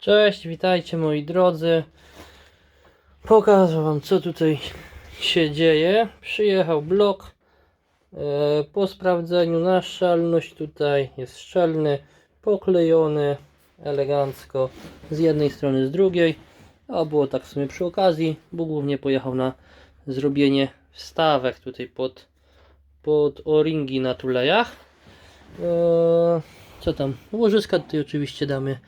Cześć, witajcie moi drodzy. Pokażę wam co tutaj się dzieje. Przyjechał blok. E, po sprawdzeniu na szczelność tutaj jest szczelny, poklejony elegancko z jednej strony, z drugiej. A było tak w sumie przy okazji, bo głównie pojechał na zrobienie wstawek tutaj pod, pod o-ringi na tulejach. E, co tam? Łożyska tutaj oczywiście damy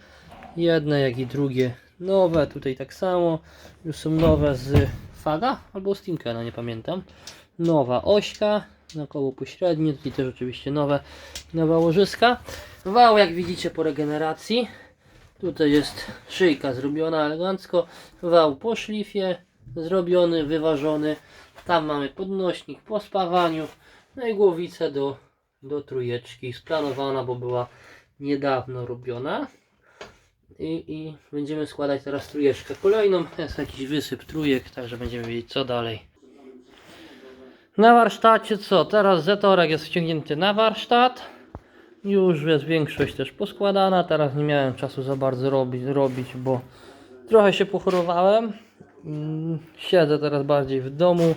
jedne jak i drugie nowe, tutaj tak samo, już są nowe z Faga albo z Timkena, nie pamiętam. Nowa ośka na koło pośrednie, tutaj też oczywiście nowe, nowe łożyska. Wał jak widzicie po regeneracji, tutaj jest szyjka zrobiona elegancko, wał po szlifie zrobiony, wyważony, tam mamy podnośnik po spawaniu, no i głowicę do, do trójeczki, splanowana, bo była niedawno robiona i, i będziemy składać teraz trójeczkę kolejną. Jest jakiś wysyp trójek, także będziemy wiedzieć co dalej. Na warsztacie co? Teraz zetorek jest wciągnięty na warsztat. Już jest większość też poskładana. Teraz nie miałem czasu za bardzo robić, robić bo trochę się pochorowałem. Mm, Siedzę teraz bardziej w domu,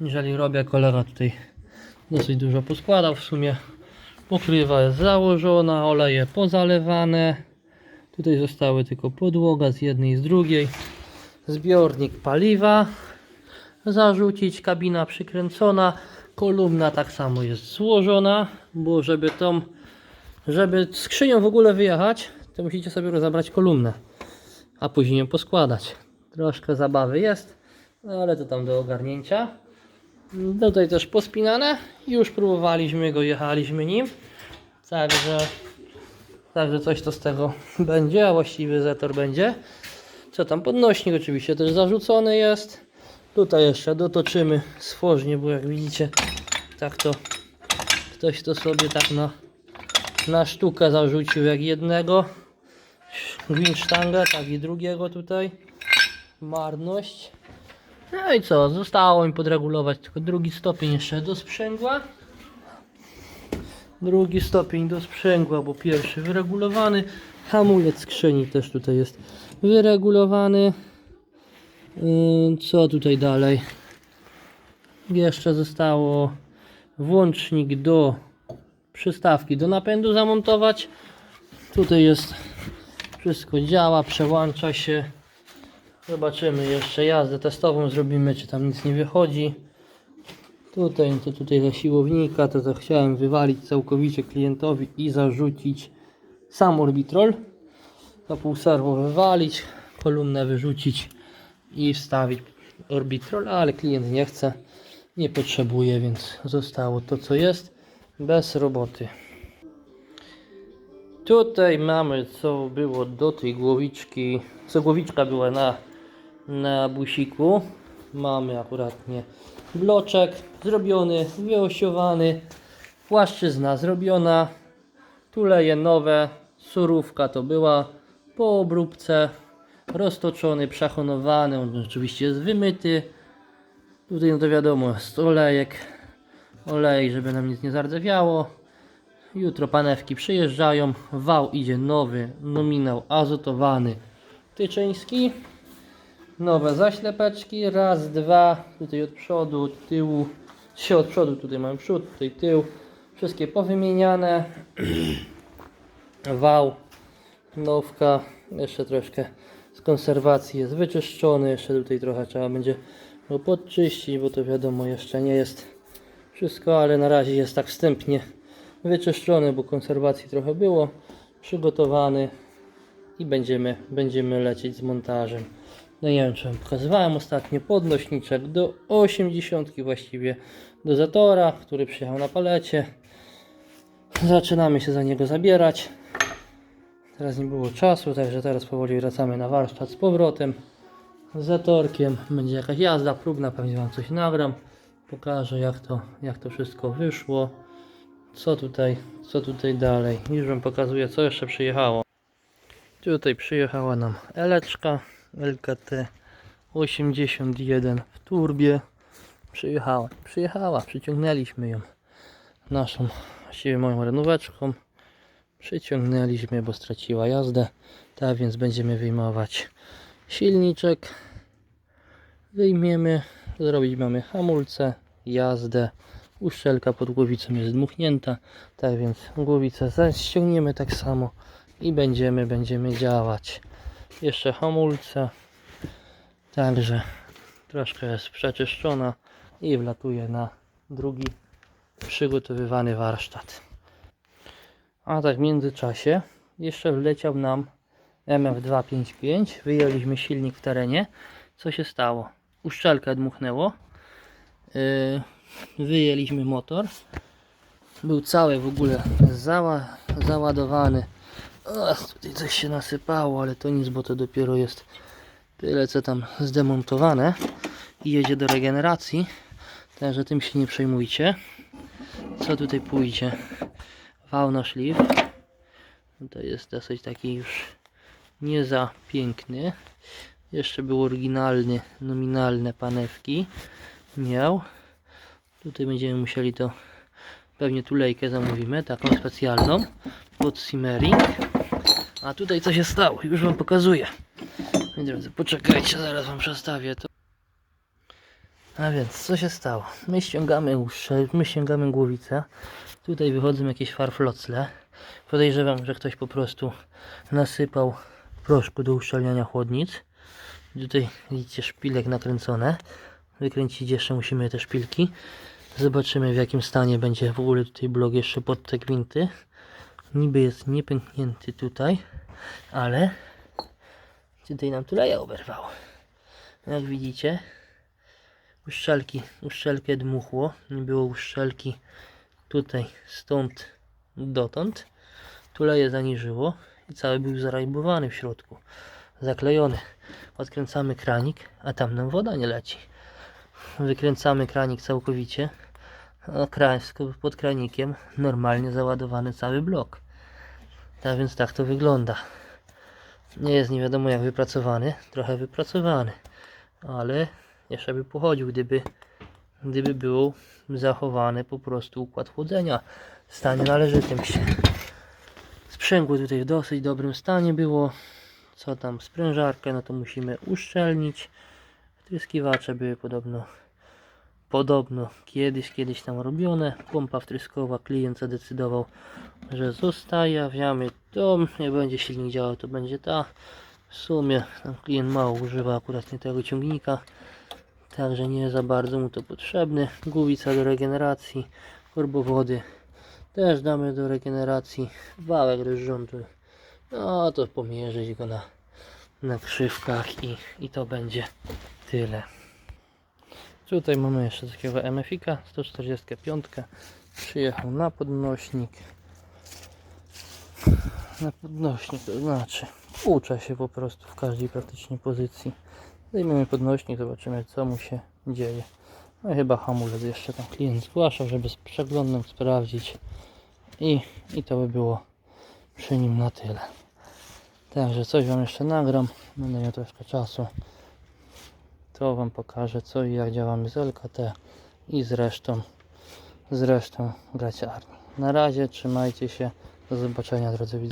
niżeli robię. Kolega tutaj dosyć dużo poskładał w sumie. Pokrywa jest założona, oleje pozalewane. Tutaj zostały tylko podłoga z jednej i z drugiej. Zbiornik paliwa. Zarzucić, kabina przykręcona. Kolumna tak samo jest złożona, bo żeby tą, żeby skrzynią w ogóle wyjechać, to musicie sobie rozebrać kolumnę, a później ją poskładać. Troszkę zabawy jest, no ale to tam do ogarnięcia. Tutaj też pospinane. Już próbowaliśmy go, jechaliśmy nim. Także Także coś to z tego będzie, a właściwie zetor będzie. Co tam, podnośnik oczywiście też zarzucony jest. Tutaj jeszcze dotoczymy stworznie, bo jak widzicie, tak to ktoś to sobie tak na, na sztukę zarzucił, jak jednego gwinsztanga, tak i drugiego tutaj. Marność. No i co, zostało mi podregulować tylko drugi stopień jeszcze do sprzęgła. Drugi stopień do sprzęgła, bo pierwszy wyregulowany. Hamulec skrzyni też tutaj jest wyregulowany. Co tutaj dalej? Jeszcze zostało włącznik do przystawki do napędu zamontować. Tutaj jest wszystko działa, przełącza się. Zobaczymy jeszcze jazdę testową zrobimy, czy tam nic nie wychodzi. Tutaj, to tutaj za siłownika, to, chciałem wywalić całkowicie klientowi i zarzucić sam orbitrol. To pół serwo wywalić, kolumnę wyrzucić i wstawić orbitrol, ale klient nie chce, nie potrzebuje, więc zostało to co jest, bez roboty. Tutaj mamy co było do tej głowiczki, co głowiczka była na, na busiku. Mamy akuratnie bloczek zrobiony, wyosiowany, płaszczyzna zrobiona, tuleje nowe, surówka to była. Po obróbce, roztoczony, przechonowany, on oczywiście jest wymyty. Tutaj no to wiadomo jest olejek, olej, żeby nam nic nie zardzewiało. Jutro panewki przyjeżdżają, wał idzie nowy, nominał azotowany, tyczyński. Nowe zaślepeczki, raz, dwa, tutaj od przodu, od tyłu, się od przodu, tutaj mamy przód, tutaj tył, wszystkie powymieniane. Wał, nowka, jeszcze troszkę z konserwacji jest wyczyszczony, jeszcze tutaj trochę trzeba będzie go podczyścić, bo to wiadomo jeszcze nie jest wszystko, ale na razie jest tak wstępnie wyczyszczony, bo konserwacji trochę było, przygotowany i będziemy, będziemy lecieć z montażem. No nie wiem, czy wam pokazywałem ostatnio podnośniczek do 80 właściwie do Zatora, który przyjechał na palecie. Zaczynamy się za niego zabierać. Teraz nie było czasu, także teraz powoli wracamy na warsztat z powrotem. Z Zatorkiem będzie jakaś jazda próbna, pewnie wam coś nagram. Pokażę jak to, jak to wszystko wyszło. Co tutaj, co tutaj dalej. Już wam pokazuję co jeszcze przyjechało. Tutaj przyjechała nam Eleczka LKT 81 w turbie. Przyjechała, przyjechała, przyciągnęliśmy ją naszą, właściwie moją renóweczką. Przyciągnęliśmy, bo straciła jazdę. Tak więc będziemy wyjmować silniczek. Wyjmiemy, zrobić mamy hamulce, jazdę. Uszczelka pod głowicą jest dmuchnięta. Tak więc głowicę ściągniemy tak samo i będziemy, będziemy działać. Jeszcze hamulce. Także troszkę jest przeczyszczona i wlatuje na drugi przygotowywany warsztat. A tak w międzyczasie jeszcze wleciał nam MF255. Wyjęliśmy silnik w terenie. Co się stało? Uszczelkę dmuchnęło. Yy, wyjęliśmy motor. Był cały w ogóle zała, załadowany. O, tutaj coś się nasypało, ale to nic, bo to dopiero jest tyle co tam zdemontowane i jedzie do regeneracji. Także tym się nie przejmujcie. Co tutaj pójdzie? Na szlif. To jest dosyć taki już nie za piękny. Jeszcze był oryginalny, nominalne panewki. Miał. Tutaj będziemy musieli to pewnie tulejkę zamówimy, taką specjalną pod simmering. A tutaj co się stało? Już wam pokazuję. Moi drodzy, poczekajcie, zaraz wam przestawię to. A więc, co się stało? My ściągamy uszcze, my ściągamy głowicę. Tutaj wychodzą jakieś farflocle. Podejrzewam, że ktoś po prostu nasypał proszku do uszczelniania chłodnic. Tutaj widzicie szpilek nakręcone. Wykręcić jeszcze musimy te szpilki. Zobaczymy w jakim stanie będzie w ogóle tutaj blok jeszcze pod te gwinty. Niby jest niepęknięty tutaj, ale tutaj nam tuleja oberwało. Jak widzicie, uszczelki, uszczelkę dmuchło, nie było uszczelki tutaj stąd dotąd. Tuleje zaniżyło i cały był zarajbowany w środku, zaklejony. Odkręcamy kranik, a tam nam woda nie leci. Wykręcamy kranik całkowicie, kran, pod kranikiem normalnie załadowany cały blok. Tak więc tak to wygląda. Nie jest nie wiadomo jak wypracowany, trochę wypracowany, ale jeszcze by pochodził, gdyby, gdyby był zachowany po prostu układ chłodzenia w stanie należytym się. Sprzęgło tutaj w dosyć dobrym stanie było. Co tam, sprężarkę, no to musimy uszczelnić. Wtryskiwacze były podobno podobno kiedyś, kiedyś tam robione. Pompa wtryskowa, klient zadecydował, że zostaje. Wiemy, to nie będzie silnik działał, to będzie ta. W sumie tam klient mało używa akurat nie tego ciągnika, także nie za bardzo mu to potrzebny. Głowica do regeneracji, korbowody też damy do regeneracji. Wałek rządu, no to pomierzyć go na, na krzywkach i, i to będzie tyle. Tutaj mamy jeszcze takiego MFika 145. Przyjechał na podnośnik. Na podnośnik to znaczy ucza się po prostu w każdej praktycznie pozycji. Zdejmiemy podnośnik, zobaczymy co mu się dzieje. No i chyba hamulec jeszcze tam klient zgłaszał, żeby z przeglądem sprawdzić. I, I to by było przy nim na tyle. Także coś Wam jeszcze nagram. Będę miał troszkę czasu Wam pokażę co i jak działamy z LKT i z resztą z resztą graciarni. Na razie trzymajcie się, do zobaczenia drodzy widzowie.